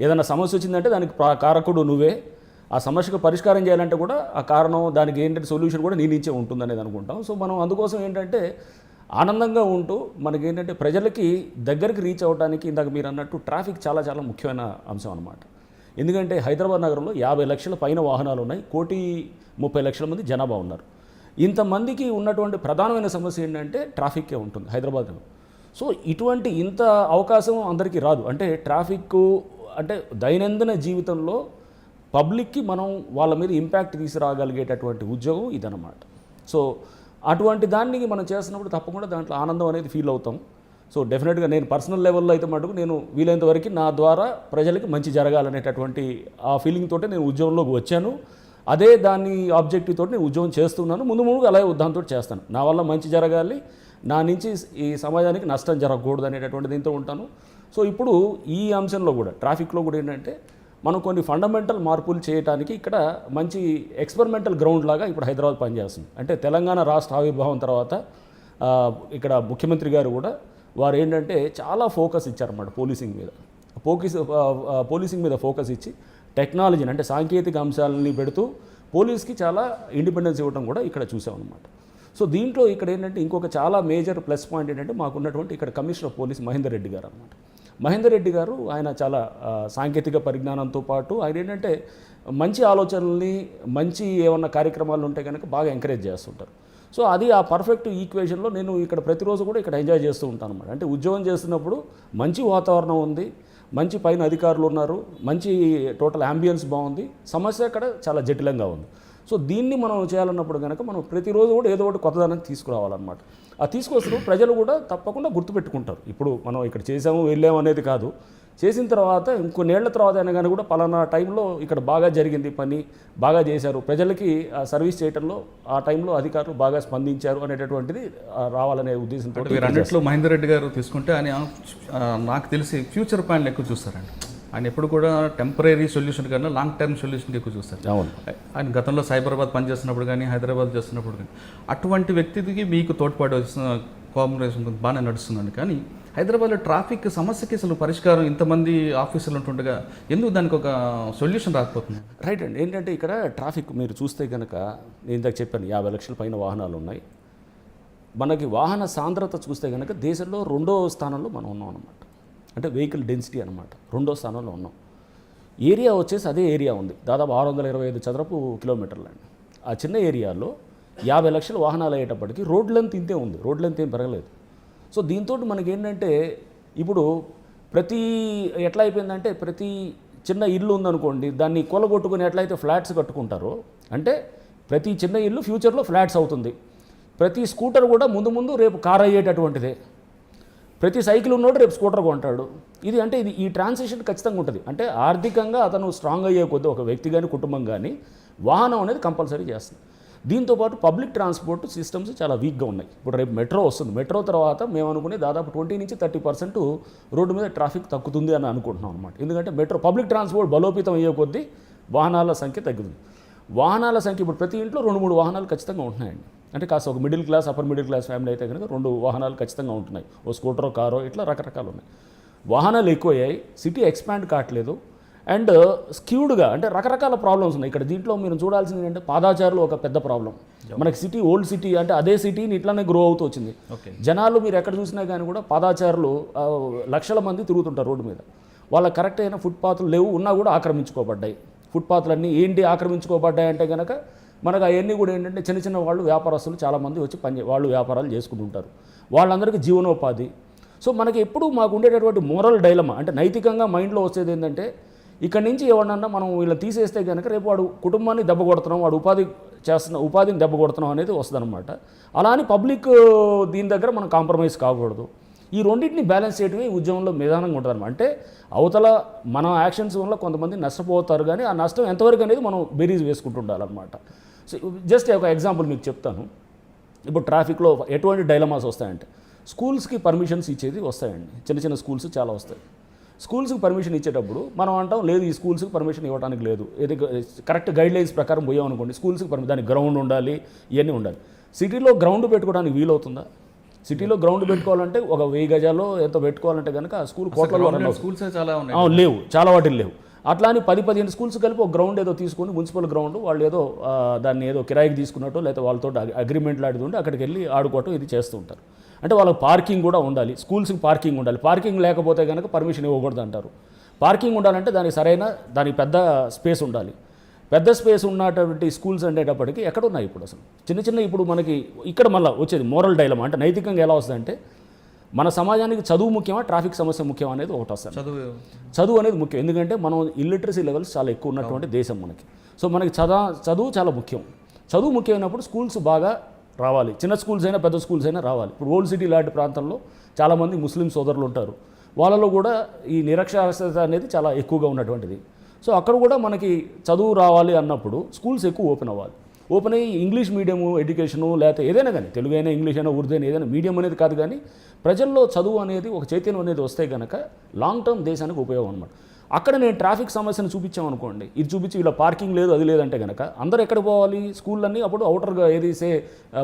ఏదైనా సమస్య వచ్చిందంటే దానికి కారకుడు నువ్వే. ఆ సమస్యకు పరిష్కారం చేయాలంటే కూడా ఆ కారణం దానికి ఏంటంటే సొల్యూషన్ కూడా నీ నుంచే ఉంటుందనేది అనుకుంటాం. సో మనం అందుకోసం ఏంటంటే ఆనందంగా ఉంటూ మనకి ఏంటంటే ప్రజలకి దగ్గరికి రీచ్ అవ్వడానికి ఇందాక మీరు అన్నట్టు ట్రాఫిక్ చాలా చాలా ముఖ్యమైన అంశం అనమాట ఎందుకంటే హైదరాబాద్ నగరంలో యాభై లక్షల పైన వాహనాలు ఉన్నాయి. కోటి ముప్పై లక్షల మంది జనాభా ఉన్నారు. ఇంతమందికి ఉన్నటువంటి ప్రధానమైన సమస్య ఏంటంటే ట్రాఫిక్కే ఉంటుంది హైదరాబాద్లో. సో ఇటువంటి ఇంత అవకాశం అందరికీ రాదు. అంటే ట్రాఫిక్ అంటే దైనందిన జీవితంలో పబ్లిక్కి మనం వాళ్ళ మీద ఇంపాక్ట్ తీసుకురాగలిగేటటువంటి ఉద్యోగం ఇదన్నమాట. సో అటువంటి దాన్ని మనం చేస్తున్నప్పుడు తప్పకుండా దాంట్లో ఆనందం అనేది ఫీల్ అవుతాం. సో డెఫినెట్గా నేను పర్సనల్ లెవెల్లో అయితే మటుకు నేను వీలైనంత వరకు నా ద్వారా ప్రజలకి మంచి జరగాలనేటటువంటి ఆ ఫీలింగ్ తోటి నేను ఉద్యోగంలోకి వచ్చాను. అదే దాని ఆబ్జెక్టివ్ తోటి నేను ఉద్యోగం చేస్తున్నాను. ముందు ముందు అలాగే దాంతో చేస్తాను. నా వల్ల మంచి జరగాలి. నా నుంచి ఈ సమాజానికి నష్టం జరగకూడదు అనేటటువంటి దీంతో ఉంటాను. సో ఇప్పుడు ఈ అంశంలో కూడా ట్రాఫిక్లో కూడా ఏంటంటే మనం కొన్ని ఫండమెంటల్ మార్పులు చేయడానికి ఇక్కడ మంచి ఎక్స్పెరిమెంటల్ గ్రౌండ్ లాగా ఇప్పుడు హైదరాబాద్ పనిచేస్తుంది. అంటే తెలంగాణ రాష్ట్ర ఆవిర్భావం తర్వాత ఇక్కడ ముఖ్యమంత్రి గారు కూడా వారు ఏంటంటే చాలా ఫోకస్ ఇచ్చారన్నమాట పోలీసింగ్ మీద. ఫోకస్ పోలీసింగ్ మీద ఫోకస్ ఇచ్చి టెక్నాలజీని అంటే సాంకేతిక అంశాలని పెడుతూ పోలీస్కి చాలా ఇండిపెండెన్స్ ఇవ్వడం కూడా ఇక్కడ చూసామన్నమాట. సో దీంట్లో ఇక్కడ ఏంటంటే ఇంకొక చాలా మేజర్ ప్లస్ పాయింట్ ఏంటంటే మాకున్నటువంటి ఇక్కడ commissioner of police Mahender Reddy గారు అనమాట మహేందర్ రెడ్డి గారు ఆయన చాలా సాంకేతిక పరిజ్ఞానంతో పాటు ఆయన ఏంటంటే మంచి ఆలోచనల్ని మంచి ఏమన్నా కార్యక్రమాలు ఉంటే కనుక బాగా ఎంకరేజ్ చేస్తుంటారు. సో అది ఆ పర్ఫెక్ట్ ఈక్వేషన్లో నేను ఇక్కడ ప్రతిరోజు కూడా ఇక్కడ ఎంజాయ్ చేస్తూ ఉంటాను అనమాట అంటే ఉద్యోగం చేస్తున్నప్పుడు మంచి వాతావరణం ఉంది మంచి పైన అధికారులు ఉన్నారు మంచి టోటల్ అంబియన్స్ బాగుంది సమస్య అక్కడ చాలా జటిలంగా ఉంది. సో దీన్ని మనం చేయాలన్నప్పుడు కనుక మనం ప్రతిరోజు కూడా ఏదో ఒకటి కొత్తదనం తీసుకురావాలన్నమాట. ఆ తీసుకొచ్చినప్పుడు ప్రజలు కూడా తప్పకుండా గుర్తుపెట్టుకుంటారు. ఇప్పుడు మనం ఇక్కడ చేసాము వెళ్ళాము అనేది కాదు. చేసిన తర్వాత ఇంకొన్నేళ్ళ తర్వాత అయినా కానీ కూడా పలానా టైంలో ఇక్కడ బాగా జరిగింది పని బాగా చేశారు. ప్రజలకి ఆ సర్వీస్ చేయడంలో ఆ టైంలో అధికారులు బాగా స్పందించారు అనేటటువంటిది రావాలనే ఉద్దేశంతో అన్నింటిలో మహేందర్ రెడ్డి గారు తీసుకుంటే ఆయన నాకు తెలిసి ఫ్యూచర్ ప్లాన్లు ఎక్కువ చూస్తారండి. ఆయన ఎప్పుడు కూడా టెంపరీ సొల్యూషన్ కన్నా లాంగ్ టర్మ్ సొల్యూషన్ ఎక్కువ చూస్తారు. అవును. ఆయన గతంలో సైబరాబాద్ పనిచేస్తున్నప్పుడు కానీ హైదరాబాద్ చేస్తున్నప్పుడు కానీ అటువంటి వ్యక్తికి మీకు తోడ్పాటు వస్తున్న కోఆపరేషన్ బాగానే నడుస్తుందండి. కానీ హైదరాబాద్లో ట్రాఫిక్ సమస్యకి అసలు పరిష్కారం ఇంతమంది ఆఫీసులు ఉంటుండగా ఎందుకు దానికి ఒక సొల్యూషన్ రాకపోతుంది? రైట్ అండి. ఏంటంటే ఇక్కడ ట్రాఫిక్ మీరు చూస్తే కనుక నేను ఇందాక చెప్పాను యాభై లక్షల పైన వాహనాలు ఉన్నాయి. మనకి వాహన సాంద్రత చూస్తే కనుక దేశంలో రెండో స్థానంలో మనం ఉన్నాం అనమాట అంటే వెహికల్ డెన్సిటీ అనమాట రెండో స్థానంలో ఉన్నాం. ఏరియా వచ్చేసి అదే ఏరియా ఉంది. దాదాపు ఆరు వందల ఇరవై ఐదు చదరపు కిలోమీటర్లు అండి. ఆ చిన్న ఏరియాలో యాభై లక్షల వాహనాలు అయ్యేటప్పటికి రోడ్ లెంత్ ఇంతే ఉంది. రోడ్ లెంత్ ఏం పెరగలేదు. సో దీంతో మనకి ఏంటంటే ఇప్పుడు ప్రతి ఎట్లా అయిపోయిందంటే ప్రతి చిన్న ఇల్లు ఉందనుకోండి దాన్ని కొలగొట్టుకుని ఎట్లయితే ఫ్లాట్స్ కట్టుకుంటారో అంటే ప్రతి చిన్న ఇల్లు ఫ్యూచర్లో ఫ్లాట్స్ అవుతుంది. ప్రతి స్కూటర్ కూడా ముందు ముందు రేపు కార్ అయ్యేటటువంటిదే. ప్రతి సైకిల్ ఉన్నోడు రేపు స్కూటర్ కొంటాడు. ఇది అంటే ఇది ఈ ట్రాన్సిషన్ ఖచ్చితంగా ఉంటుంది. అంటే ఆర్థికంగా అతను స్ట్రాంగ్ అయ్యే కొద్దీ ఒక వ్యక్తి కానీ కుటుంబం కానీ వాహనం అనేది కంపల్సరీ చేస్తుంది. దీంతోపాటు పబ్లిక్ ట్రాన్స్పోర్ట్ సిస్టమ్స్ చాలా వీక్గా ఉన్నాయి. ఇప్పుడు రేపు మెట్రో వస్తుంది. మెట్రో తర్వాత మేము అనుకునే దాదాపు ట్వంటీ నుంచి థర్టీ పర్సెంట్ రోడ్డు మీద ట్రాఫిక్ తగ్గుతుంది అని అనుకుంటున్నాం అనమాట ఎందుకంటే మెట్రో పబ్లిక్ ట్రాన్స్పోర్ట్ బలోపేతం అయ్యే కొద్దీ వాహనాల సంఖ్య తగ్గుతుంది. వాహనాల సంఖ్య ఇప్పుడు ప్రతి ఇంట్లో రెండు మూడు వాహనాలు ఖచ్చితంగా ఉంటున్నాయండి. అంటే కాస్త ఒక middle class upper middle class family అయితే కనుక రెండు వాహనాలు ఖచ్చితంగా ఉంటున్నాయి. ఓ స్కూటరో కారో ఇట్లా రకరకాలు ఉన్నాయి. వాహనాలు ఎక్కువయ్యాయి సిటీ ఎక్స్పాండ్ కావట్లేదు. అండ్ స్క్యూడ్గా అంటే రకరకాల ప్రాబ్లమ్స్ ఉన్నాయి. ఇక్కడ దీంట్లో మీరు చూడాల్సింది ఏంటంటే పాదాచారులు ఒక పెద్ద ప్రాబ్లం. మనకి సిటీ ఓల్డ్ సిటీ అంటే అదే సిటీని ఇట్లానే గ్రో అవుతూ వచ్చింది. ఓకే. జనాలు మీరు ఎక్కడ చూసినా కానీ కూడా పాదాచారులు లక్షల మంది తిరుగుతుంటారు రోడ్డు మీద. వాళ్ళ కరెక్ట్ అయిన ఫుట్పాత్లు లేవు ఉన్నా కూడా ఆక్రమించుకోబడ్డాయి. ఫుట్పాత్లన్నీ ఏంటి ఆక్రమించుకోబడ్డాయి అంటే కనుక మనకు అవన్నీ కూడా ఏంటంటే చిన్న చిన్న వాళ్ళు వ్యాపారస్తులు చాలామంది వచ్చి పని వాళ్ళు వ్యాపారాలు చేసుకుంటుంటారు. వాళ్ళందరికీ జీవనోపాధి. సో మనకి ఎప్పుడు మాకు ఉండేటటువంటి మోరల్ డైలమా అంటే నైతికంగా మైండ్లో వచ్చేది ఏంటంటే ఇక్కడి నుంచి ఎవరినన్నా మనం వీళ్ళని తీసేస్తే కనుక రేపు వాడు కుటుంబాన్ని దెబ్బ కొడుతున్నాం వాడు ఉపాధి చేస్తున్న ఉపాధిని దెబ్బ కొడుతున్నాం అనేది వస్తుందన్నమాట. అలా అని పబ్లిక్ దీని దగ్గర మనం కాంప్రమైజ్ కాకూడదు. ఈ రెండింటిని బ్యాలెన్స్ చేయడమే ఈ ఉద్యమంలో నిదానంగా ఉంటుంది అంటే అవతల మన యాక్షన్స్ వల్ల కొంతమంది నష్టపోతారు కానీ ఆ నష్టం ఎంతవరకు అనేది మనం బెరీజ్ వేసుకుంటుండాలన్నమాట. సో జస్ట్ ఒక ఎగ్జాంపుల్ మీకు చెప్తాను. ఇప్పుడు ట్రాఫిక్లో ఎటువంటి డైలమాస్ వస్తాయంటే స్కూల్స్కి పర్మిషన్స్ ఇచ్చేది వస్తాయండి. చిన్న చిన్న స్కూల్స్ చాలా వస్తాయి. స్కూల్స్కి పర్మిషన్ ఇచ్చేటప్పుడు మనం అంటాం లేదు ఈ స్కూల్స్కి పర్మిషన్ ఇవ్వడానికి లేదు. ఇది కరెక్ట్ గైడ్ లైన్స్ ప్రకారం పోయామనుకోండి స్కూల్స్కి పర్మి దానికి గ్రౌండ్ ఉండాలి ఇవన్నీ ఉండాలి. సిటీలో గ్రౌండ్ పెట్టుకోవడానికి వీలవుతుందా? సిటీలో గ్రౌండ్ పెట్టుకోవాలంటే ఒక వెయ్యి గజాల్లో ఎంతో పెట్టుకోవాలంటే కనుక స్కూల్ కోట్లలో. స్కూల్స్ చాలా ఉన్నాయి. లేవు. చాలా వాటికి లేవు. అట్లా అని పది పదిహేను స్కూల్స్ కలిపి ఒక గ్రౌండ్ ఏదో తీసుకొని మున్సిపల్ గ్రౌండ్ వాళ్ళు ఏదో దాన్ని ఏదో కిరాయికి తీసుకున్నట్టు లేకపోతే వాళ్ళతో అగ్రిమెంట్లు ఆడుతుంటే అక్కడికి వెళ్ళి ఆడుకోవటం ఇది చేస్తూ ఉంటారు. అంటే వాళ్ళకి పార్కింగ్ కూడా ఉండాలి. స్కూల్స్కి పార్కింగ్ ఉండాలి. పార్కింగ్ లేకపోతే కనుక పర్మిషన్ ఇవ్వకూడదు అంటారు పార్కింగ్ ఉండాలంటే దానికి సరైన దానికి పెద్ద స్పేస్ ఉండాలి. పెద్ద స్పేస్ ఉన్నటువంటి స్కూల్స్ అనేటప్పటికీ ఎక్కడ ఉన్నాయి ఇప్పుడు అసలు? చిన్న చిన్న ఇప్పుడు మనకి ఇక్కడ మళ్ళీ వచ్చేది మోరల్ డైలమా? అంటే నైతికంగా ఎలా వస్తుందంటే మన సమాజానికి చదువు ముఖ్యమా ట్రాఫిక్ సమస్య ముఖ్యమా అనేది ఒకటి వస్తుంది. చదువు. చదువు అనేది ముఖ్యం. ఎందుకంటే మనం ఇల్లిటరసీ లెవెల్స్ చాలా ఎక్కువ ఉన్నటువంటి దేశం మనకి. సో మనకి చదా చదువు చాలా ముఖ్యం. చదువు ముఖ్యమైనప్పుడు స్కూల్స్ బాగా రావాలి. చిన్న స్కూల్స్ అయినా పెద్ద స్కూల్స్ అయినా రావాలి. ఇప్పుడు ఓల్డ్ సిటీ లాంటి ప్రాంతంలో చాలామంది ముస్లిం సోదరులు ఉంటారు. వాళ్ళలో కూడా ఈ నిరక్షరాస్యత అనేది చాలా ఎక్కువగా ఉన్నటువంటిది. సో అక్కడ కూడా మనకి చదువు రావాలి అన్నప్పుడు స్కూల్స్ ఎక్కువ ఓపెన్ అవ్వాలి. ఓపెన్ అయ్యి ఇంగ్లీష్ మీడియము ఎడ్యుకేషను లేకపోతే ఏదైనా కానీ తెలుగు అయినా ఇంగ్లీష్ అయినా ఉర్దూ అయినా ఏదైనా మీడియం అనేది కాదు కానీ ప్రజల్లో చదువు అనేది ఒక చైతన్యం అనేది వస్తే కనుక లాంగ్ టర్మ్ దేశానికి ఉపయోగం అనమాట అక్కడ నేను ట్రాఫిక్ సమస్యను చూపించామనుకోండి ఇది చూపించి ఇలా పార్కింగ్ లేదు అది లేదంటే కనుక అందరూ ఎక్కడికి పోవాలి? స్కూళ్ళన్నీ అప్పుడు అవుటర్గా ఏది సే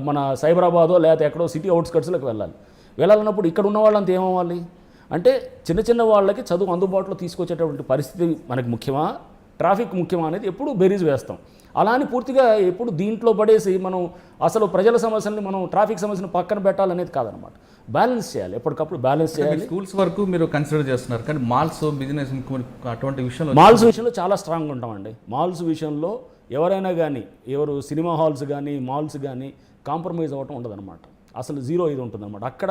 మన సైబరాబాదో లేకపోతే ఎక్కడో సిటీ అవుట్స్కట్స్లోకి వెళ్ళాలి. వెళ్ళాలన్నప్పుడు ఇక్కడ ఉన్న వాళ్ళంతా ఏమవ్వాలి? అంటే చిన్న చిన్న వాళ్ళకి చదువు అందుబాటులో తీసుకొచ్చేటటువంటి పరిస్థితి మనకి ముఖ్యమా? ట్రాఫిక్ ముఖ్యమా అనేది ఎప్పుడు బెరీజ్ వేస్తాం. అలా అని పూర్తిగా ఎప్పుడు దీంట్లో పడేసి మనం అసలు ప్రజల సమస్యల్ని మనం ట్రాఫిక్ సమస్యను పక్కన పెట్టాలనేది కాదనమాట. బ్యాలెన్స్ చేయాలి. ఎప్పటికప్పుడు బ్యాలెన్స్ చేయాలి. స్కూల్స్ వరకు మీరు కన్సిడర్ చేస్తున్నారు. కానీ మాల్స్ బిజినెస్ అటువంటి విషయంలో మాల్స్ విషయంలో చాలా స్ట్రాంగ్ ఉంటామండి. మాల్స్ విషయంలో ఎవరైనా కానీ ఎవరు సినిమా హాల్స్ కానీ మాల్స్ కానీ కాంప్రమైజ్ అవ్వటం ఉండదన్నమాట అసలు జీరో ఇది ఉంటుందన్నమాట అక్కడ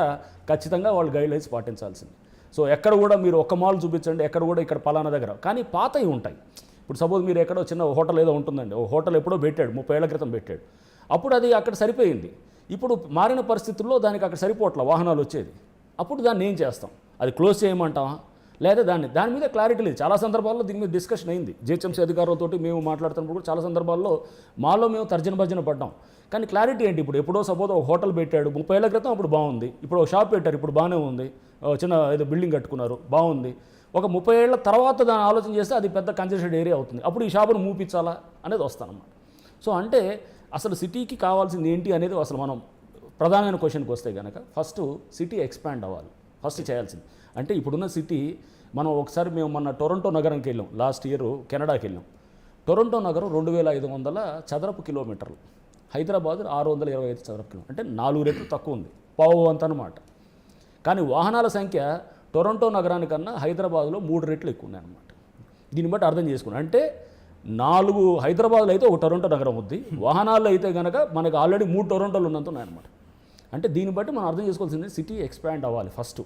ఖచ్చితంగా వాళ్ళు గైడ్ లైన్స్ పాటించాల్సింది. సో ఎక్కడ కూడా మీరు ఒక మాల్ చూపించండి ఎక్కడ కూడా ఇక్కడ పలానా దగ్గర. కానీ పాతవి ఉంటాయి. ఇప్పుడు సపోజ్ మీరు ఎక్కడో చిన్న హోటల్ ఏదో ఉంటుందండి ఓ హోటల్ ఎప్పుడో పెట్టాడు ముప్పై ఏళ్ళ క్రితం పెట్టాడు. అప్పుడు అది అక్కడ సరిపోయింది. ఇప్పుడు మారిన పరిస్థితుల్లో దానికి అక్కడ సరిపోవట్ల వాహనాలు వచ్చేది. అప్పుడు దాన్ని ఏం చేస్తాం? అది క్లోజ్ చేయమంటావా లేదా దాన్ని దాని మీద క్లారిటీ లేదు. చాలా సందర్భాల్లో దీని మీద డిస్కషన్ అయింది. జిహెచ్ఎంసీ అధికారులతో మేము మాట్లాడుతున్నప్పుడు కూడా చాలా సందర్భాల్లో మాలో మేము తర్జన భర్జన పడ్డాం. కానీ క్లారిటీ ఏంటి? ఇప్పుడు ఎప్పుడో సపోజ్ ఒక హోటల్ పెట్టాడు ముప్పై ఏళ్ళ క్రితం అప్పుడు బాగుంది. ఇప్పుడు ఒక షాప్ పెట్టారు ఇప్పుడు బాగానే ఉంది. చిన్న ఏదో బిల్డింగ్ కట్టుకున్నారు బాగుంది. ఒక ముప్పై ఏళ్ళ తర్వాత దాన్ని ఆలోచన చేస్తే అది పెద్ద కంజెస్టెడ్ ఏరియా అవుతుంది. అప్పుడు ఈ షాపును మూపించాలా అనేది వస్తానమాట సో అంటే అసలు సిటీకి కావాల్సింది ఏంటి అనేది అసలు మనం ప్రధానమైన క్వశ్చన్కి వస్తే కనుక ఫస్ట్ సిటీ ఎక్స్పాండ్ అవ్వాలి. ఫస్ట్ చేయాల్సింది. అంటే ఇప్పుడున్న సిటీ మనం ఒకసారి మేము మొన్న టొరంటో నగరంకి వెళ్ళాం. లాస్ట్ ఇయర్ కెనడాకి వెళ్ళాం. టొరంటో నగరం రెండు వేల ఐదు వందల చదరపు కిలోమీటర్లు. హైదరాబాద్ ఆరు వందల ఇరవై ఐదు చదరపు కిలో అంటే నాలుగు రెట్లు తక్కువ ఉంది. పావు అంత అనమాట కానీ వాహనాల సంఖ్య టొరంటో నగరానికన్నా హైదరాబాద్లో మూడు రెట్లు ఎక్కువ ఉన్నాయి అనమాట దీన్ని బట్టి అర్థం చేసుకున్నాను అంటే నాలుగు హైదరాబాద్లో అయితే ఒక టొరంటో నగరం ఉంది. వాహనాల్లో అయితే కనుక మనకు ఆల్రెడీ మూడు టొరంటోలు ఉన్నంత ఉన్నాయన్నమాట. అంటే దీన్ని బట్టి మనం అర్థం చేసుకోవాల్సింది సిటీ ఎక్స్పాండ్ అవ్వాలి ఫస్ట్.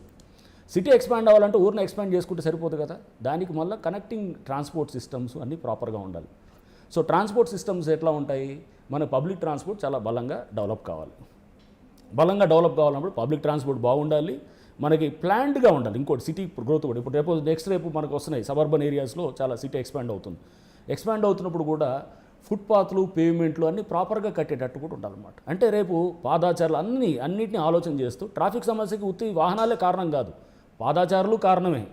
సిటీ ఎక్స్పాండ్ అవ్వాలంటే ఊరిని ఎక్స్పాండ్ చేసుకుంటే సరిపోదు కదా. దానికి మళ్ళీ కనెక్టింగ్ ట్రాన్స్పోర్ట్ సిస్టమ్స్ అన్నీ ప్రాపర్గా ఉండాలి. సో ట్రాన్స్పోర్ట్ సిస్టమ్స్ ఎట్లా ఉంటాయి? మన పబ్లిక్ ట్రాన్స్పోర్ట్ చాలా బలంగా డెవలప్ కావాలి. బలంగా డెవలప్ కావాలన్నప్పుడు పబ్లిక్ ట్రాన్స్పోర్ట్ బాగుండాలి. మనకి ప్లాన్డ్గా ఉండాలి. ఇంకోటి సిటీ గ్రోత్ కూడా. ఇప్పుడు రేపు నెక్స్ట్ రేపు మనకు వస్తున్నాయి సబర్బన్ ఏరియాస్లో చాలా సిటీ ఎక్స్పాండ్ అవుతుంది. ఎక్స్పాండ్ అవుతున్నప్పుడు కూడా ఫుట్పాత్లు పేమెంట్లు అన్నీ ప్రాపర్గా కట్టేటట్టు కూడా ఉండాలన్నమాట. అంటే రేపు పాదాచారులు అన్ని అన్నింటినీ ఆలోచన చేస్తూ ట్రాఫిక్ సమస్యకి ఉత్తి వాహనాలే కారణం కాదు. పాదాచారులు కారణమే.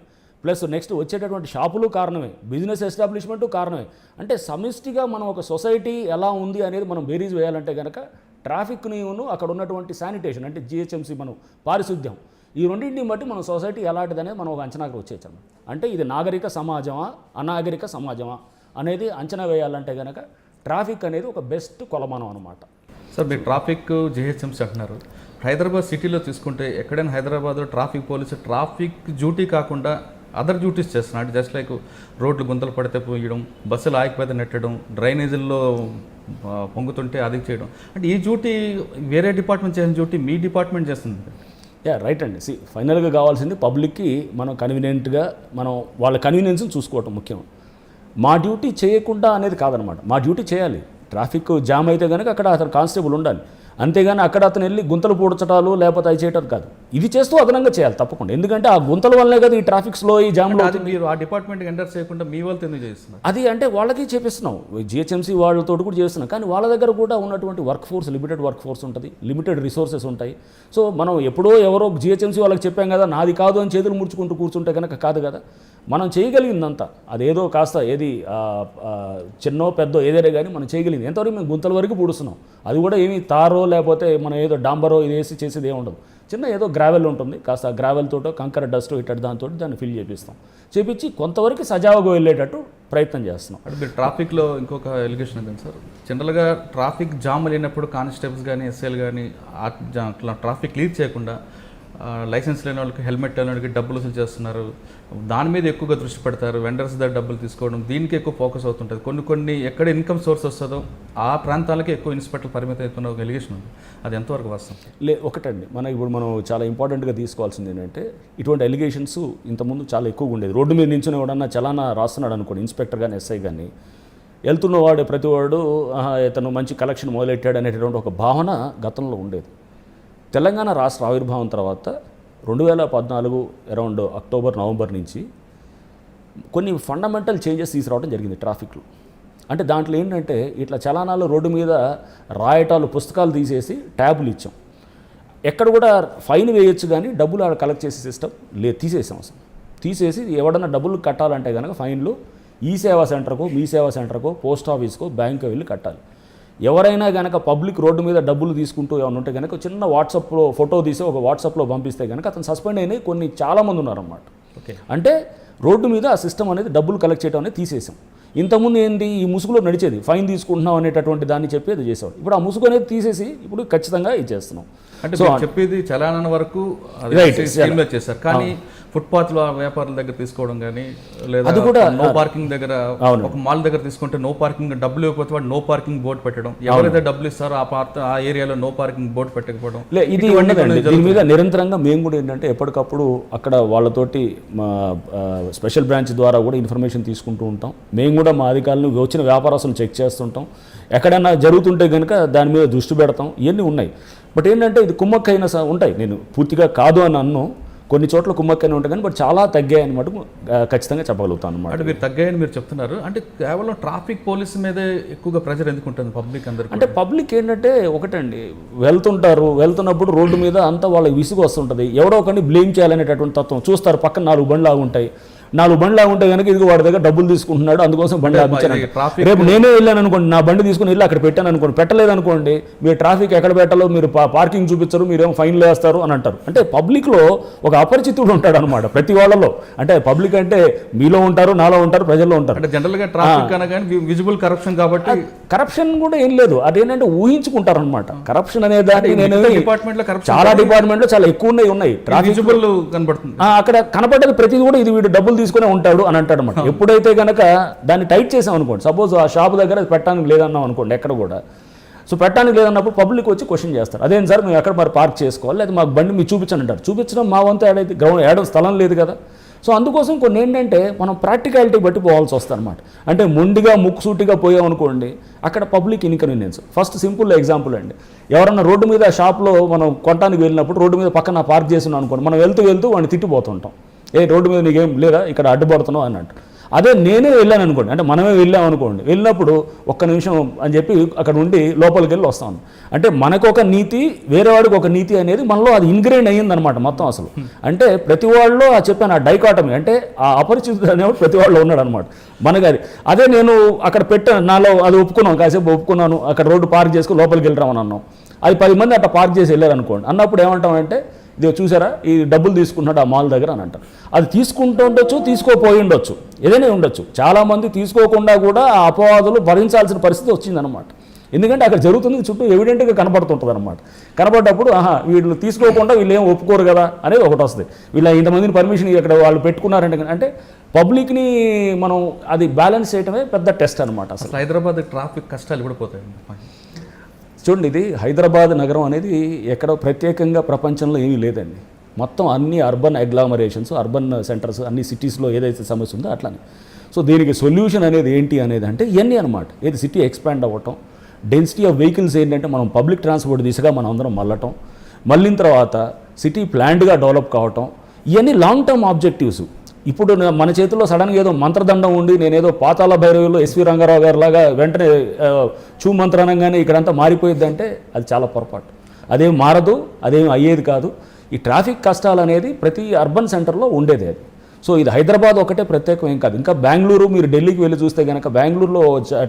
ప్లస్ నెక్స్ట్ వచ్చేటటువంటి షాపులు కారణమే. బిజినెస్ ఎస్టాబ్లిష్మెంటు కారణమే. అంటే సమిష్టిగా మనం ఒక సొసైటీ ఎలా ఉంది అనేది మనం బేరీజ్ వేయాలంటే కనుక ట్రాఫిక్ను అక్కడ ఉన్నటువంటి శానిటేషన్ అంటే జిహెచ్ఎంసీ మనం పారిశుద్ధ్యం. ఈ రెండింటిని బట్టి మన సొసైటీ ఎలాంటిది అనేది మనం ఒక అంచనాకు వచ్చేసాము అంటే ఇది నాగరిక సమాజమా అనాగరిక సమాజమా అనేది అంచనా వేయాలంటే కనుక ట్రాఫిక్ అనేది ఒక బెస్ట్ కొలమానం అనమాట సార్ మీరు ట్రాఫిక్ జిహెచ్ఎంసీ అంటున్నారు. హైదరాబాద్ సిటీలో తీసుకుంటే ఎక్కడైనా హైదరాబాద్లో ట్రాఫిక్ పోలీసు ట్రాఫిక్ డ్యూటీ కాకుండా అదర్ డ్యూటీస్ చేస్తున్నాడు అంటే జస్ట్ లైక్ రోడ్లు గుంతలు పడితే పోయడం బస్సులు ఆగిపోతే నెట్టడం డ్రైనేజీల్లో పొంగుతుంటే అది చేయడం. అంటే ఈ డ్యూటీ వేరే డిపార్ట్మెంట్ చేసిన డ్యూటీ మీ డిపార్ట్మెంట్ చేస్తుంది. యా రైట్ అండి. సి ఫైనల్గా కావాల్సింది పబ్లిక్కి మనం కన్వీనియంట్గా మనం వాళ్ళ కన్వీనియన్స్ని చూసుకోవటం ముఖ్యం. మా డ్యూటీ చేయకుండా అనేది కాదనమాట. మా డ్యూటీ చేయాలి. ట్రాఫిక్ జామ్ అయితే కనుక అక్కడ అతను కానిస్టేబుల్ ఉండాలి. అంతేగాని అక్కడ అతను వెళ్ళి గుంతలు పూడ్చటాలు లేకపోతే అవి చేయటం కాదు. ఇది చేస్తూ అదనంగా చేయాలి తప్పకుండా. ఎందుకంటే ఆ గుంతల వల్లే కదా ఈ ట్రాఫిక్ స్లో ఈ జామ్లో అది మీరు ఆ డిపార్ట్మెంట్కి ఎంటర్ చేయకుండా మీ వాళ్ళతో ఎందుకు చేస్తున్నారు? అది అంటే వాళ్ళకి చేపిస్తున్నాం. జిహెచ్ఎంసీ వాళ్ళతో కూడా చేస్తున్నాం. కానీ వాళ్ళ దగ్గర కూడా ఉన్నటువంటి work force limited work force ఉంటుంది. లిమిటెడ్ రిసోర్సెస్ ఉంటాయి. సో మనం ఎప్పుడో ఎవరో జిహెచ్ఎంసీ వాళ్ళకి చెప్పాం కదా నాది కాదు అని చేతులు ముడుచుకుంటూ కూర్చుంటే కనుక కాదు కదా. మనం చేయగలిగిందంతా. అదేదో కాస్త ఏది చిన్నో పెద్దో ఏదైనా కానీ మనం చేయగలిగింది. ఎంతవరకు మేము గుంతల వరకు పూడుస్తున్నాం. అది కూడా ఏమి తారో లేకపోతే మనం ఏదో డాంబరో ఇది వేసి చేసేది ఏమి ఉండదు. చిన్న ఏదో గ్రావెల్ ఉంటుంది. కాస్త గ్రావెల్ తోటో కంకర డస్ట్ ఇట్టడి దాంతో దాన్ని ఫిల్ చేపిస్తాం. చేపించి కొంతవరకు సజావుగా వెళ్ళేటట్టు ప్రయత్నం చేస్తున్నాం. అంటే మీరు ట్రాఫిక్లో ఇంకొక ఎలిగేషన్ ఉంది సార్ జనరల్గా ట్రాఫిక్ జామ్ లేనప్పుడు కానిస్టేబుల్స్ కానీ ఎస్ఐలు కానీ అట్లా ట్రాఫిక్ లీడ్ చేయకుండా లైసెన్స్ లేని వాళ్ళకి హెల్మెట్ లేని వాళ్ళకి డబ్బులు వసూలు చేస్తున్నారు. దాని మీద ఎక్కువగా దృష్టి పెడతారు. వెండర్స్ దగ్గర డబ్బులు తీసుకోవడం దీనికి ఎక్కువ ఫోకస్ అవుతుంటుంది. కొన్ని కొన్ని ఎక్కడ ఇన్కమ్ సోర్స్ వస్తుందో ఆ ప్రాంతాలకే ఎక్కువ ఇన్స్పెక్టర్ పరిమితం అవుతున్న ఒక ఎలిగేషన్ ఉంది. అది ఎంతవరకు వాస్తవం? లే ఒకటండి. మనం ఇప్పుడు మనం చాలా ఇంపార్టెంట్గా తీసుకోవాల్సింది ఏంటంటే ఇటువంటి ఎలిగేషన్స్ ఇంతకుముందు చాలా ఎక్కువగా ఉండేది. రోడ్డు మీద నించుని ఎవడన్నా చలానా రాస్తున్నాడు అనుకోండి ఇన్స్పెక్టర్ కానీ ఎస్ఐ కానీ వెళ్తున్నవాడు ప్రతివాడు ఇతను మంచి కలెక్షన్ మొదలెట్టాడు అనేటటువంటి ఒక భావన గతంలో ఉండేది. తెలంగాణ రాష్ట్ర ఆవిర్భావం తర్వాత రెండు వేల పద్నాలుగు అరౌండ్ అక్టోబర్ నవంబర్ నుంచి కొన్ని ఫండమెంటల్ చేంజెస్ తీసుకురావడం జరిగింది ట్రాఫిక్లో. అంటే దాంట్లో ఏంటంటే ఇట్లా చలానాలు రోడ్డు మీద రాయటాలు పుస్తకాలు తీసేసి ట్యాబులు ఇచ్చాం. ఎక్కడ కూడా ఫైన్ వేయొచ్చు కానీ డబ్బులు ఆడ కలెక్ట్ చేసే సిస్టమ్ లే తీసేసాం అసలు. తీసేసి ఎవడన్నా డబ్బులు కట్టాలంటే కనుక ఫైన్లు ఈ సేవా సెంటర్కో మీ సేవా సెంటర్కో పోస్ట్ ఆఫీస్కో బ్యాంకు వెళ్ళి కట్టాలి. ఎవరైనా కనుక పబ్లిక్ రోడ్డు మీద డబ్బులు తీసుకుంటూ ఏమైనా ఉంటే కనుక చిన్న వాట్సాప్లో ఫోటో తీసి ఒక వాట్సాప్లో పంపిస్తే కనుక అతను సస్పెండ్ అయినవి కొన్ని చాలామంది ఉన్నారన్నమాట. ఓకే. అంటే రోడ్డు మీద ఆ సిస్టమ్ అనేది డబ్బులు కలెక్ట్ చేయడం అనేది తీసేసాం. ఇంతకుముందు ఏంటి ఈ ముసుగులో నడిచేది. ఫైన్ తీసుకుంటున్నాం అనేటటువంటి దాన్ని చెప్పి అది చేసేవాడు. ఇప్పుడు ఆ ముసుగు అనేది తీసేసి ఇప్పుడు ఖచ్చితంగా ఇచ్చేస్తున్నాం. అంటే చెప్పేది చలానా వరకు చేశారు. కానీ ఫుట్పాత్లో వ్యాపారుల దగ్గర తీసుకోవడం కానీ లేదా అది కూడా- నో పార్కింగ్ దగ్గర. ఒక మాల్ దగ్గర తీసుకుంటే నో పార్కింగ్ డబ్బులు ఇవ్వకపోతే వాడు నో పార్కింగ్ బోర్డు పెట్టడం. ఎవరైతే డబ్బులు ఇస్తారో ఆ పార్ట్ ఆ ఏరియాలో నో పార్కింగ్ బోర్డు పెట్టకపోవడం. లే ఇది దీని మీద నిరంతరంగా మేము కూడా ఏంటంటే ఎప్పటికప్పుడు అక్కడ వాళ్ళతోటి మా స్పెషల్ బ్రాంచ్ ద్వారా కూడా ఇన్ఫర్మేషన్ తీసుకుంటూ ఉంటాం. మేము కూడా మా అధికారులను వచ్చిన వ్యాపారస్తులు చెక్ చేస్తుంటాం. ఎక్కడైనా జరుగుతుంటే కనుక దాని మీద దృష్టి పెడతాం. ఇవన్నీ ఉన్నాయి. బట్ ఏంటంటే ఇది కుమ్మక్కైన స- ఉంటాయి. నేను పూర్తిగా కాదు అని అన్ను. కొన్ని చోట్ల కుమ్మక్కైన ఉంటాయి కానీ బట్ చాలా తగ్గాయి అనమాట ఖచ్చితంగా చెప్పగలుగుతాను అనమాట అంటే మీరు తగ్గాయని మీరు చెప్తున్నారు. అంటే కేవలం ట్రాఫిక్ పోలీస్ మీదే ఎక్కువగా ప్రెజర్ ఎందుకు ఉంటుంది పబ్లిక్ అందరికి? అంటే పబ్లిక్ ఏంటంటే ఒకటండి. వెళ్తుంటారు. వెళ్తున్నప్పుడు రోడ్డు మీద అంతా వాళ్ళకి విసుగు వస్తుంటుంది ఎవడో ఒకరిని బ్లేమ్ చేయాలనేటటువంటి తత్వం. చూస్తారు పక్కన నాలుగు బండ్లు ఆగుంటాయి. నాలుగు బండ్లు ఆగుంటే కనుక ఇది వాడి దగ్గర డబ్బులు తీసుకుంటున్నాడు అందుకోసం బండి ఆపించాను. రేపు నేనే వెళ్ళాను అనుకోండి నా బండి తీసుకుని వెళ్ళి అక్కడ పెట్టాను అనుకోండి పెట్టలేదు అనుకోండి మీరు ట్రాఫిక్ ఎక్కడ పెట్టాలో మీరు పార్కింగ్ చూపించరు మీరేమో ఫైన్లు వేస్తారు అని అంటారు. అంటే పబ్లిక్లో ఒక అపరిచితుడు ఉంటాడు అనమాట ప్రతి వాళ్ళలో. అంటే పబ్లిక్ అంటే మీలో ఉంటారు నాలో ఉంటారు ప్రజల్లో ఉంటారు. అంటే జనరల్గా ట్రాఫిక్ అనగానే విజిబుల్ కరప్షన్ కాబట్టి కరప్షన్ కూడా ఏం లేదు. అదేంటంటే ఊహించుకుంటారు అనమాట కరప్షన్ అనే దాన్ని నేను డిపార్ట్మెంట్లో కరప్షన్ చాలా డిపార్ట్మెంట్లో చాలా ఎక్కువ ఉన్నాయి ఉన్నాయి. ట్రాఫిక్ విజిబుల్ కనబడుతుంది. అక్కడ కనపడ్డది ప్రతిది కూడా ఇది వీడు డబ్బులు తీసుకునే ఉంటాడు అని అంటాడు అనమాట ఎప్పుడైతే కనుక దాన్ని టైట్ చేసాం అనుకోండి సపోజ్ ఆ షాప్ దగ్గర పెట్టడానికి లేదన్నాం అనుకోండి ఎక్కడ కూడా. సో పెట్టడానికి లేదన్నప్పుడు పబ్లిక్ వచ్చి క్వశ్చన్ చేస్తారు. అదేం సార్ మేము ఎక్కడ మరి పార్క్ చేసుకోవాలి? లేదా మాకు బండి మీరు చూపించండి అంటారు. చూపించడం మా వంతు ఏడైతే గ్రౌండ్ ఏడో స్థలం లేదు కదా. సో అందుకోసం కొన్ని ఏంటంటే మనం ప్రాక్టికాలిటీ బట్టి పోవాల్సి వస్తుంది అనమాట అంటే మొండిగా ముక్కుసూటిగా పోయాం అనుకోండి అక్కడ public inconvenience. First simple example అండి. ఎవరన్నా రోడ్డు మీద షాప్లో మనం కొనడానికి వెళ్ళినప్పుడు రోడ్డు మీద పక్కన పార్క్ చేస్తున్నాం అనుకోండి మనం వెళ్తూ వెళ్తూ వాడిని తిట్టిపోతుంటాం ఏ రోడ్డు మీద నీకేం లేదా? ఇక్కడ అడ్డుపడుతున్నావు అన్నట్టు. అదే నేనే వెళ్ళాను అనుకోండి. అంటే మనమే వెళ్ళాం అనుకోండి. వెళ్ళినప్పుడు ఒక్క నిమిషం అని చెప్పి అక్కడ ఉండి లోపలికి వెళ్ళి వస్తాను. అంటే మనకు ఒక నీతి వేరే వాడికి ఒక నీతి అనేది మనలో అది ఇన్గ్రైన్ అయ్యిందనమాట మొత్తం అసలు. అంటే ప్రతి వాళ్ళలో ఆ చెప్పాను ఆ డైకాటమీ అంటే ఆ అపరిచితుడు అనేవాడు ప్రతి వాళ్ళు ఉన్నాడు అనమాట మనగారి అదే నేను అక్కడ పెట్టాను నాలో అది ఒప్పుకున్నాను కాసేపు ఒప్పుకున్నాను అక్కడ రోడ్డు పార్క్ చేసుకుని లోపలికి వెళ్ళరామని అన్నాం. అది పది మంది అట్లా పార్క్ చేసి వెళ్ళారు అనుకోండి అన్నప్పుడు ఏమంటామంటే ఇది చూసారా? ఈ డబ్బులు తీసుకుంటున్నాడు ఆ మాల్ దగ్గర అని అంటారు. అది తీసుకుంటూ ఉండొచ్చు తీసుకోపోయి ఉండొచ్చు. ఏదైనా ఉండొచ్చు. చాలామంది తీసుకోకుండా కూడా ఆ అపవాదులు భరించాల్సిన పరిస్థితి వచ్చిందనమాట ఎందుకంటే అక్కడ జరుగుతుంది చుట్టూ ఎవిడెంట్గా కనపడుతుంటుంది అనమాట కనపడ్డప్పుడు ఆహా వీళ్ళు తీసుకోకుండా వీళ్ళు ఏం ఒప్పుకోరు కదా అనేది ఒకటి వస్తుంది. వీళ్ళ ఇంతమందిని పర్మిషన్ ఇక్కడ వాళ్ళు పెట్టుకున్నారంటే అంటే పబ్లిక్ని మనం అది బ్యాలెన్స్ చేయడమే పెద్ద టెస్ట్ అనమాట అసలు. అసలు హైదరాబాద్ ట్రాఫిక్ కష్టాలు కూడా పోతాయి చూడండి ఇది హైదరాబాద్ నగరం అనేది ఎక్కడ ప్రత్యేకంగా ప్రపంచంలో ఏమీ లేదండి. మొత్తం అన్ని అర్బన్ అగ్లామరేషన్స్ అర్బన్ సెంటర్స్ అన్ని సిటీస్లో ఏదైతే సమస్య ఉందో అట్లానే. సో దీనికి సొల్యూషన్ అనేది ఏంటి అనేది అంటే ఇవన్నీ అనమాట ఏది సిటీ ఎక్స్పాండ్ అవ్వటం డెన్సిటీ ఆఫ్ వెహికల్స్ ఏంటంటే మనం పబ్లిక్ ట్రాన్స్పోర్ట్ దిశగా మనం అందరం మళ్ళటం. మళ్ళిన తర్వాత సిటీ ప్లాన్డ్గా డెవలప్ కావటం. ఇవన్నీ లాంగ్ టర్మ్ ఆబ్జెక్టివ్స్ ఇప్పుడు మన చేతిలో సడన్గా ఏదో మంత్రదండం ఉండి నేనేదో పాతాల భైరవిలో ఎస్వి రంగారావు గారు లాగా వెంటనే ఆ, చూ మంత్రానంగానే ఇక్కడంతా మారిపోయిద్దంటే అది చాలా పొరపాటు. అదేం మారదు అదేం అయ్యేది కాదు. ఈ ట్రాఫిక్ కష్టాలు అనేది ప్రతి అర్బన్ సెంటర్లో ఉండేది అది. సో ఇది హైదరాబాద్ ఒకటే ప్రత్యేకం ఏం కాదు. ఇంకా బెంగళూరు మీరు ఢిల్లీకి వెళ్ళి చూస్తే కనుక బెంగళూరులో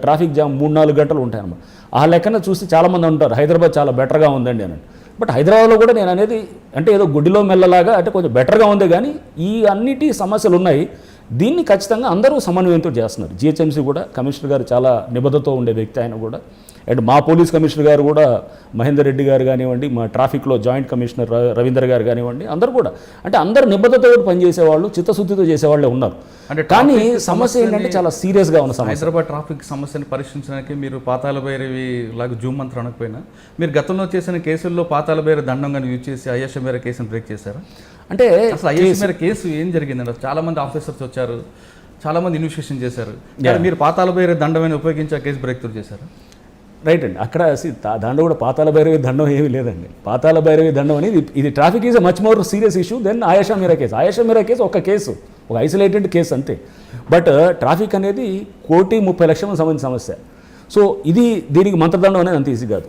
ట్రాఫిక్ జామ్ మూడు నాలుగు గంటలు ఉంటాయి అన్నమాట ఆ లెక్కన చూస్తే చాలామంది ఉంటారు. హైదరాబాద్ చాలా బెటర్గా ఉందండి అని. బట్ హైదరాబాద్లో కూడా నేను అనేది అంటే ఏదో గుడిలో మెల్లలాగా అంటే కొంచెం బెటర్గా ఉంది కానీ ఈ అన్నిటి సమస్యలు ఉన్నాయి. దీన్ని ఖచ్చితంగా అందరూ సమన్వయంతో చేస్తున్నారు. జిహెచ్ఎంసీ కూడా కమిషనర్ గారు చాలా నిబద్ధతో ఉండే వ్యక్తి ఆయన కూడా. అండ్ మా పోలీస్ కమిషనర్ గారు కూడా మహేందర్ రెడ్డి గారు కానివ్వండి మా ట్రాఫిక్లో జాయింట్ కమిషనర్ రవీందర్ గారు కానివ్వండి అందరూ కూడా. అంటే అందరు నిబద్ధతతో పనిచేసేవాళ్ళు చిత్తశుద్ధితో చేసేవాళ్ళే ఉన్నారు. అంటే కానీ సమస్య ఏంటంటే చాలా సీరియస్గా ఉన్న సమస్య. హైదరాబాద్ ట్రాఫిక్ సమస్యను పరిష్కరించడానికి మీరు పాతాల భైరవి లాగా జూమ్ మంత్రం అనకపోయినా మీరు గతంలో చేసిన కేసుల్లో పాతాల భైరవి దండం కానీ యూజ్ చేసి అయ్యేష మేర కేసును బ్రేక్ చేశారా? అంటే అసలు అయ్యేష మేర కేసు ఏం జరిగిందండి? చాలా మంది ఆఫీసర్స్ వచ్చారు చాలా మంది ఇన్వెస్టిగేషన్ చేశారు. మీరు పాతాల భైరవి దండమైన ఉపయోగించి ఆ కేసు బ్రేక్ త్రూ చేశారు? రైట్ అండి. అక్కడ దాంట్లో కూడా పాతాల భైరవి దండం ఏమీ లేదండి. పాతాల భైరవి దండం అనేది ఇది- traffic is much more serious issue than Ayesha Meera case Ayesha Meera case ఒక కేసు ఒక ఐసోలేటెడ్ కేసు అంతే. బట్ ట్రాఫిక్ uh, అనేది కోటి ముప్పై లక్షలకు సంబంధించిన సమస్య. సో ఇది దీనికి మంత్రదండం అనేది అంత ఈజీ కాదు.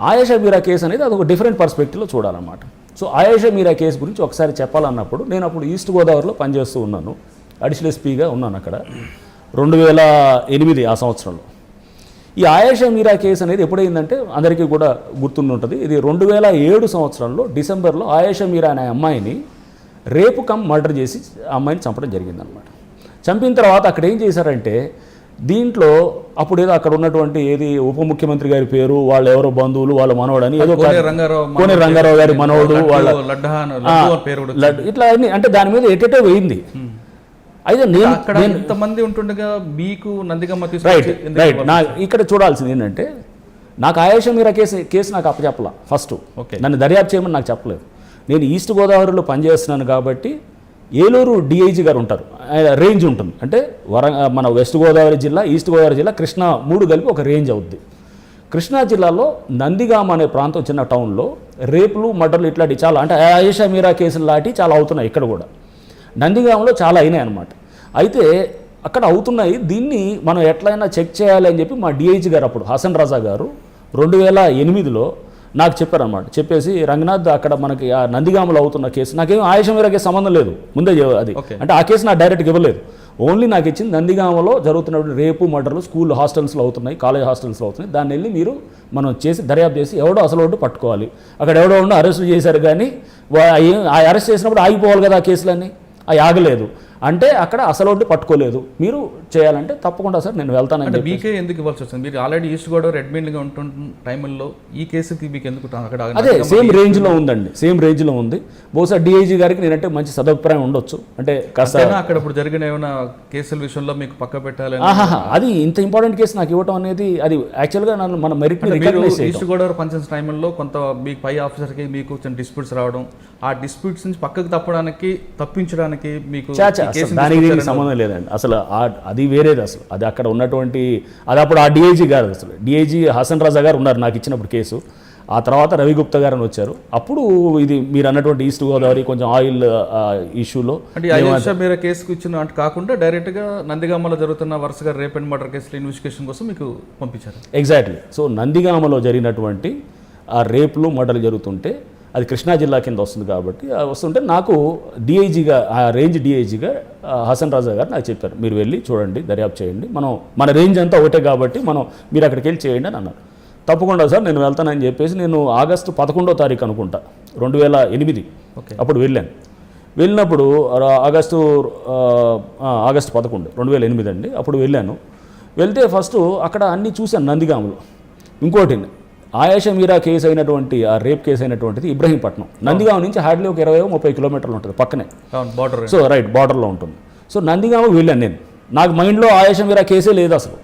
ఆయాషా మీరా కేసు అనేది అది ఒక డిఫరెంట్ పర్స్పెక్టివ్లో చూడాలన్నమాట. సో ఆయాషా మీరా కేసు గురించి ఒకసారి చెప్పాలన్నప్పుడు నేను అప్పుడు ఈస్ట్ గోదావరిలో పనిచేస్తూ ఉన్నాను. అడిషనల్ ఎస్పీగా ఉన్నాను అక్కడ. రెండు వేల ఎనిమిది ఆ సంవత్సరంలో. ఈ ఆయేషా మీరా కేసు అనేది ఎప్పుడైందంటే అందరికీ కూడా గుర్తుంటుంది ఇది రెండు వేల ఏడు సంవత్సరంలో డిసెంబర్లో ఆయేషా మీరా అనే అమ్మాయిని రేపు కమ్ మర్డర్ చేసి ఆ అమ్మాయిని చంపడం జరిగిందనమాట చంపిన తర్వాత అక్కడ ఏం చేశారంటే దీంట్లో అప్పుడు ఏదో అక్కడ ఉన్నటువంటి ఏది ఉప ముఖ్యమంత్రి గారి పేరు వాళ్ళ ఎవరో బంధువులు వాళ్ళ మనవడని ఏదో కోనే రంగారావు గారి మనవడు వాళ్ళ ఇట్లా అన్ని అంటే దాని మీద ఎటెటో వేయింది అయితే నేను అక్కడ ఇంతమంది ఉంటుండగా మీకు నందిగమ్మ రైట్ రైట్ నా ఇక్కడ చూడాల్సింది ఏంటంటే నాకు ఆయేషా మీరా కేసు కేసు నాకు అప్పచెప్పల ఫస్ట్ ఓకే. నన్ను దర్యాప్తు చేయమని నాకు చెప్పలేదు. నేను ఈస్ట్ గోదావరిలో పనిచేస్తున్నాను కాబట్టి ఏలూరు డిఐజీ గారు ఉంటారు. రేంజ్ ఉంటుంది. అంటే వర మన వెస్ట్ గోదావరి జిల్లా ఈస్ట్ గోదావరి జిల్లా కృష్ణా మూడు కలిపి ఒక రేంజ్ అవుద్ది. కృష్ణా జిల్లాలో నందిగామ అనే ప్రాంతం చిన్న టౌన్లో రేపులు మర్డర్లు ఇట్లాంటివి చాలా అంటే ఆయేషా మీరా కేసులు లాంటి చాలా అవుతున్నాయి ఇక్కడ కూడా. నందిగామలో చాలా అయినాయి అనమాట అయితే అక్కడ అవుతున్నాయి దీన్ని మనం ఎట్లయినా చెక్ చేయాలి అని చెప్పి మా డిఐజీ గారు అప్పుడు హసన్ రాజా గారు రెండు వేల ఎనిమిదిలో నాకు చెప్పారనమాట చెప్పేసి రంగనాథ్ అక్కడ మనకి ఆ నందిగామలో అవుతున్న కేసు నాకేం ఆయుష కేసు సంబంధం లేదు ముందే అది. అంటే ఆ కేసు నాకు డైరెక్ట్గా ఇవ్వలేదు. ఓన్లీ నాకు ఇచ్చింది నందిగామలో జరుగుతున్నటువంటి రేపు మర్డర్లు స్కూల్ హాస్టల్స్లో అవుతున్నాయి కాలేజ్ హాస్టల్స్లో అవుతున్నాయి. దాన్ని వెళ్ళి మీరు మనం చేసి దర్యాప్తు చేసి ఎవడో అసలు ఒకటి పట్టుకోవాలి. అక్కడ ఎవడో ఉండి అరెస్ట్ చేశారు కానీ ఆ అరెస్ట్ చేసినప్పుడు ఆగిపోవాలి కదా ఆ కేసులన్నీ. అవి ఆగలేదు. అంటే అక్కడ అసలు పట్టుకోలేదు. మీరు చేయాలంటే తప్పకుండా సార్ నేను చెప్పి మీకే ఎందుకు ఇవ్వాల్సి వచ్చింది మీరు ఆల్రెడీ ఈస్ట్ గోదావరి అడ్మిన్గా ఉంటున్న టైంలో ఈ కేసుకి మీకు ఎందుకు అక్కడ అదే సేమ్ రేంజ్లో ఉందండి. సేమ్ రేంజ్లో ఉంది. బహుశా డిఐజీ గారికి నేనంటే మంచి సదభిప్రాయం ఉండొచ్చు. అంటే కాస్త అక్కడ ఇప్పుడు జరిగిన ఏమైనా కేసుల విషయంలో మీకు పక్క పెట్టాలని అది ఇంత ఇంపార్టెంట్ కేసు నాకు ఇవ్వటం అనేది అది యాక్చువల్గా నన్ను మన మెరిట్ని మీరు రికగ్నైజ్ చేయడం ఈస్ట్ గోదావరి పనిచేసిన టైంలో కొంత మీ పై ఆఫీసర్కి మీకు కొంచెం డిస్ప్యూట్స్ రావడం ఆ డిస్ప్యూట్స్ నుంచి పక్కకు తప్పడానికి తప్పించడానికి మీకు దానికి దీనికి సంబంధం లేదండి. అసలు అది వేరేది అసలు. అది అక్కడ ఉన్నటువంటి అది అప్పుడు ఆ డిఐజీ గారు అసలు. డిఐజీ హసన్ రాజా గారు ఉన్నారు నాకు ఇచ్చినప్పుడు కేసు. ఆ తర్వాత రవిగుప్తా గారు అని వచ్చారు. అప్పుడు ఇది మీరు అన్నటువంటి ఈస్ట్ గోదావరి కొంచెం ఆయిల్ ఇష్యూలో మీరు కేసుకు ఇచ్చిన అంటే కాకుండా డైరెక్ట్గా నందిగామలో జరుగుతున్న వరుసగా రేప్ అండ్ మర్డర్ కేసుల ఇన్వెస్టిగేషన్ కోసం మీకు పంపించారు. ఎగ్జాక్ట్లీ సో నందిగామలో జరిగినటువంటి ఆ రేపులు మర్డర్లు జరుగుతుంటే అది కృష్ణా జిల్లా కింద వస్తుంది కాబట్టి వస్తుంటే నాకు డిఐజీగా ఆ రేంజ్ డిఐజీగా హసన్ రాజా గారు నాకు చెప్పారు మీరు వెళ్ళి చూడండి దర్యాప్తు చేయండి. మనం మన రేంజ్ అంతా ఒకటే కాబట్టి మనం మీరు అక్కడికి వెళ్ళి చేయండి అని అన్నారు. తప్పకుండా సార్ నేను వెళ్తానని చెప్పేసి నేను ఆగస్టు పదకొండో తారీఖు అనుకుంటా రెండు వేల ఎనిమిది. ఓకే. అప్పుడు వెళ్ళాను. వెళ్ళినప్పుడు ఆగస్టు ఆగస్టు పదకొండు రెండు వేల ఎనిమిది అండి. అప్పుడు వెళ్ళాను. వెళ్తే ఫస్ట్ అక్కడ అన్నీ చూశాను నందిగాములో. ఇంకోటి ఆయేష మీరా కేసు అయినటువంటి ఆ రేప్ కేసు అయినటువంటిది ఇబ్రహీంపట్నం. నందిగామ నుంచి హార్డ్లీ ఒక ఇరవై ముప్పై కిలోమీటర్లు ఉంటుంది పక్కనే. బార్డర్ సో రైట్ బార్డర్లో ఉంటుంది. సో నందిగామ వెళ్ళాను నేను. నాకు మైండ్లో ఆయేష మీరా కేసే లేదు అసలు.